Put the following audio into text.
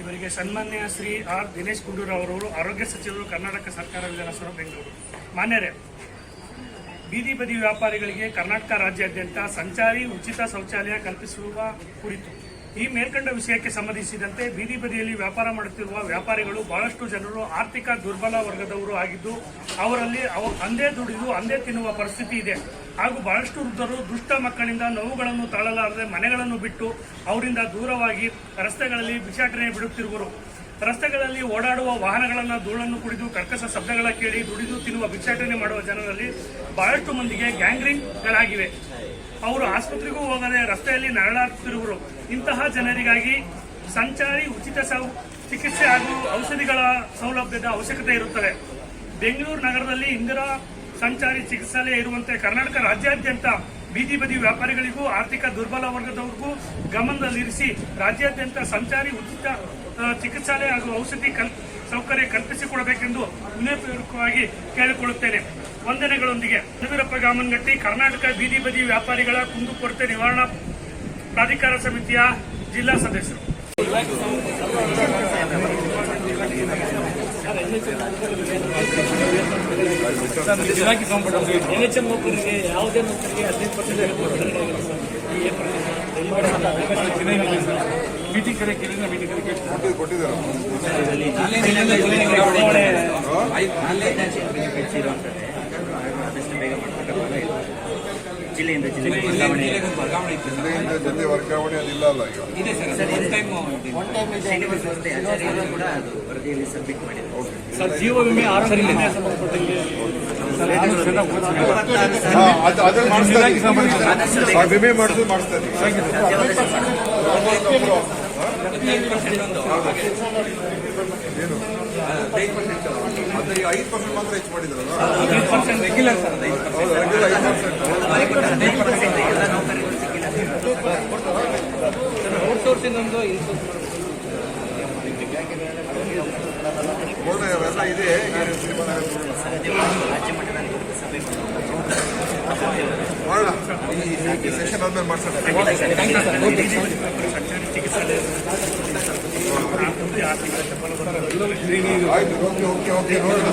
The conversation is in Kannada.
ಇವರಿಗೆ ಸನ್ಮಾನ್ಯ ಶ್ರೀ ಆರ್ ದಿನೇಶ್ ಗುಂಡೂರಾವ್ ಅವರು ಆರೋಗ್ಯ ಸಚಿವರು ಕರ್ನಾಟಕ ಸರ್ಕಾರ ವಿಧಾನಸೌಧ ಬೆಂಗಳೂರು. ಮಾನ್ಯರೇ, ಬೀದಿ ಬದಿ ವ್ಯಾಪಾರಿಗಳಿಗೆ ಕರ್ನಾಟಕ ರಾಜ್ಯಾದ್ಯಂತ ಸಂಚಾರಿ ಉಚಿತ ಶೌಚಾಲಯ ಕಲ್ಪಿಸುವ ಕುರಿತು ಈ ಮೇಲ್ಕಂಡ ವಿಷಯಕ್ಕೆ ಸಂಬಂಧಿಸಿದಂತೆ ಬೀದಿ ಬದಿಯಲ್ಲಿ ವ್ಯಾಪಾರ ಮಾಡುತ್ತಿರುವ ವ್ಯಾಪಾರಿಗಳು ಬಹಳಷ್ಟು ಜನರು ಆರ್ಥಿಕ ದುರ್ಬಲ ವರ್ಗದವರು ಆಗಿದ್ದು, ಅವರಲ್ಲಿ ಅವ ಅಂದೇ ದುಡಿದು, ಅಂದೇ ತಿನ್ನುವ ಪರಿಸ್ಥಿತಿ ಇದೆ. ಹಾಗೂ ಬಹಳಷ್ಟು ವೃದ್ಧರು ದುಷ್ಟ ಮಕ್ಕಳಿಂದ ನೋವುಗಳನ್ನು ತಾಳಲಾರದೆ ಮನೆಗಳನ್ನು ಬಿಟ್ಟು ಅವರಿಂದ ದೂರವಾಗಿ ರಸ್ತೆಗಳಲ್ಲಿ ಭಿಕ್ಷಾಟನೆ ಬಿಡುತ್ತಿರುವರು. ರಸ್ತೆಗಳಲ್ಲಿ ಓಡಾಡುವ ವಾಹನಗಳನ್ನು ಧೂಳನ್ನು ಕುಡಿದು ಕರ್ಕಸ ಶಬ್ದಗಳ ಕೇಳಿ ದುಡಿದು ತಿನ್ನುವ ಭಿಕ್ಷಾಟನೆ ಮಾಡುವ ಜನರಲ್ಲಿ ಬಹಳಷ್ಟು ಮಂದಿಗೆ ಗ್ಯಾಂಗ್ರಿಂಗ್ಗಳಾಗಿವೆ. ಅವರು ಆಸ್ಪತ್ರೆಗೂ ಹೋಗದೆ ರಸ್ತೆಯಲ್ಲಿ ನರಳಾಡುತ್ತಿರುವರು. ಇಂತಹ ಜನರಿಗಾಗಿ ಸಂಚಾರಿ ಉಚಿತ ಸೌ- ಚಿಕಿತ್ಸೆ ಹಾಗೂ ಔಷಧಿಗಳ ಸೌಲಭ್ಯದ ಅವಶ್ಯಕತೆ ಇರುತ್ತದೆ. ಬೆಂಗಳೂರು ನಗರದಲ್ಲಿ ಇಂದಿರಾ ಸಂಚಾರಿ ಚಿಕಿತ್ಸಾಲಯ ಇರುವಂತೆ ಕರ್ನಾಟಕ ರಾಜ್ಯಾದ್ಯಂತ ಬೀದಿ ಬದಿ ವ್ಯಾಪಾರಿಗಳಿಗೂ ಆರ್ಥಿಕ ದುರ್ಬಲ ವರ್ಗದವರಿಗೂ ಗಮನದಲ್ಲಿರಿಸಿ ರಾಜ್ಯಾದ್ಯಂತ ಸಂಚಾರಿ ಉಚಿತ ಚಿಕಿತ್ಸಾಲಯ ಹಾಗೂ ಔಷಧಿ ಸೌಕರ್ಯ ಕಲ್ಪಿಸಿಕೊಡಬೇಕೆಂದು ವಿನಯಪೂರ್ವಕವಾಗಿ ಕೇಳಿಕೊಳ್ಳುತ್ತೇನೆ. ವಂದನೆಗಳೊಂದಿಗೆ. ಯಡಿಯೂರಪ್ಪ ಗಾಮನಗಟ್ಟಿ, ಕರ್ನಾಟಕ ಬೀದಿ ಬದಿ ವ್ಯಾಪಾರಿಗಳ ಕುಂದುಕೊರತೆ ನಿವಾರಣಾ ಪ್ರಾಧಿಕಾರ ಸಮಿತಿಯ ಜಿಲ್ಲಾ ಸದಸ್ಯರು. ಎನ್ ಎಚ್ ಎಂ ನೌಕರಿಗೆ ಯಾವುದೇ ನೌಕರಿಗೆ ಹದಿನೈದು ಪರ್ಸೆಂಟ್ ಮೀಟಿಂಗ್ ಕೇಳಿದ್ರೆ ಮೀಟಿಂಗ್ ಕರೆ ಕೇಳಿ ಕೊಟ್ಟಿದ್ದಾರೆ ಬೇಗ ಇಲ್ಲ ಜಿಲ್ಲೆಯಿಂದ ಜಿಲ್ಲೆಗೆ ವರ್ಗಾವಣೆ ವರ್ಗಾವಣೆ ಜಿಲ್ಲೆಯಿಂದ ಅದಿಲ್ಲ ಅಲ್ಲ ಈಗ. ಇದೆ ಸರ್ ಒನ್ ಟೈಮ್ ಶ್ರೀನಿವಾಸ ಸಂಸ್ಥೆ ಆಚಾರ್ಯರು ಕೂಡ ಅದು ವರದಿಯಲ್ಲಿ ಸಬ್ಮಿಟ್ ಸರ್ ಜೀವ ವಿಮೆ ಆರೋಗ್ಯ ವಿಮೆ ಮಾಡಿದ್ರು ಮಾಡಿಸ್ತಾ ಇದ್ದೀವಿ. ಏನು ಅದು ಈಗ ಐದು ಪರ್ಸೆಂಟ್ ಮಾತ್ರ ಹೆಚ್ಚು ಮಾಡಿದ್ರಲ್ಲ ರೆಗ್ಯುಲರ್ ಸರ್ ಸಿಕ್ಕಿಲ್ಲ ಔಟ್ಸೋರ್ಸಿಂಗ್ ಒಂದು ಇದೆ ಮಾಡೋಣ ಈ ಸೆಷನ್ ಆದ್ಮೇಲೆ ಮಾಡ್ಸೋಣ ಆಯ್ತು ಓಕೆ ಓಕೆ ನೋಡೋಣ